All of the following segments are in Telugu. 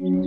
బుధవారం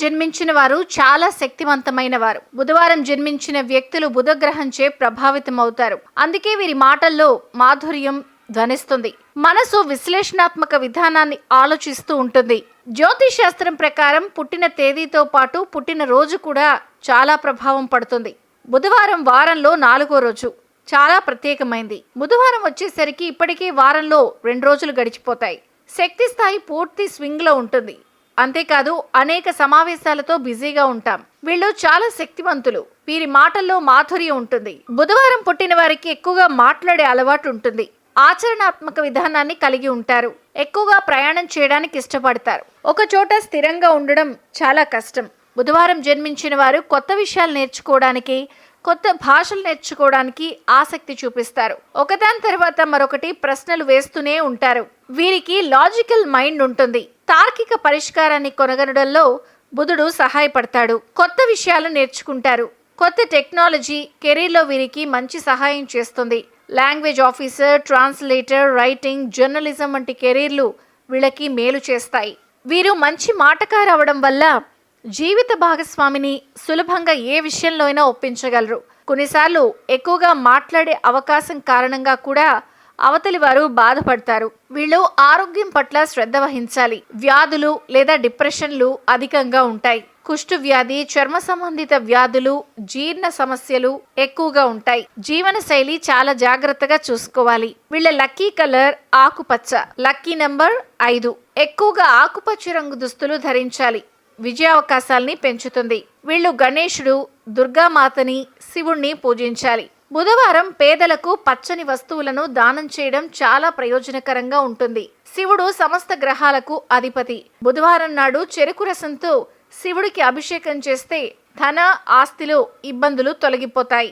జన్మించిన వారు చాలా శక్తివంతమైన వారు. బుధవారం జన్మించిన వ్యక్తులు బుధగ్రహంచే ప్రభావితమవుతారు. అందుకే వీరి మాటల్లో మాధుర్యం ధ్వనిస్తుంది. మనసు విశ్లేషణాత్మక విధానాన్ని ఆలోచిస్తూ ఉంటుంది. జ్యోతిష్ శాస్త్రం ప్రకారం పుట్టిన తేదీతో పాటు పుట్టిన రోజు కూడా చాలా ప్రభావం పడుతుంది. బుధవారం వారంలో నాలుగో రోజు. చాలా ప్రత్యేకమైంది. బుధవారం వచ్చేసరికి ఇప్పటికే వారంలో రెండు రోజులు గడిచిపోతాయి. శక్తి స్థాయి పూర్తి స్వింగ్లో ఉంటుంది. అంతేకాదు అనేక సమావేశాలతో బిజీగా ఉంటాం. వీళ్ళు చాలా శక్తివంతులు. వీరి మాటల్లో మాధుర్యం ఉంటుంది. బుధవారం పుట్టిన వారికి ఎక్కువగా మాట్లాడే అలవాటు ఉంటుంది. ఆచరణాత్మక విధానాన్ని కలిగి ఉంటారు. ఎక్కువగా ప్రయాణం చేయడానికి ఇష్టపడతారు. ఒక చోట స్థిరంగా ఉండడం చాలా కష్టం. బుధవారం జన్మించిన వారు కొత్త విషయాలు నేర్చుకోవడానికి కొత్త భాషలు నేర్చుకోవడానికి ఆసక్తి చూపిస్తారు. ఒకదాని తర్వాత మరొకటి ప్రశ్నలు వేస్తూనే ఉంటారు. వీరికి లాజికల్ మైండ్ ఉంటుంది. తార్కిక పరిష్కారాన్ని కొనగనడంలో బుధుడు సహాయపడతాడు. కొత్త విషయాలు నేర్చుకుంటారు. కొత్త టెక్నాలజీ కెరీర్లో వీరికి మంచి సహాయం చేస్తుంది. Language officer translator writing journalism వంటి కెరీర్లు వీళ్ళకి మేలు చేస్తాయి. వీరు మంచి మాటకారు అవడం వల్ల జీవిత భాగస్వామిని సులభంగా ఏ విషయంలో అయినా ఒప్పించగలరు. కొన్నిసార్లు ఎక్కువగా మాట్లాడే అవకాశం కారణంగా కూడా అవతలి వారు బాధపడతారు. వీళ్ళు ఆరోగ్యం పట్ల శ్రద్ధ వహించాలి. వ్యాధులు లేదా డిప్రెషన్లు అధికంగా ఉంటాయి. కుష్టు వ్యాధి చర్మ సంబంధిత వ్యాధులు జీర్ణ సమస్యలు ఎక్కువగా ఉంటాయి. జీవన శైలి చాలా జాగ్రత్తగా చూసుకోవాలి. వీళ్ళ లక్కీ కలర్ ఆకుపచ్చ. లక్కీ నంబర్ ఐదు. ఎక్కువగా ఆకుపచ్చ రంగు దుస్తులు ధరించాలి. విజయావకాశాల్ని పెంచుతుంది. వీళ్ళు గణేశుడు దుర్గామాతని శివుణ్ణి పూజించాలి. బుధవారం పేదలకు పచ్చని వస్తువులను దానం చేయడం చాలా ప్రయోజనకరంగా ఉంటుంది. శివుడు సమస్త గ్రహాలకు అధిపతి. బుధవారం నాడు చెరుకు రసంతో శివుడికి అభిషేకం చేస్తే ధన ఆస్తిలో ఇబ్బందులు తొలగిపోతాయి.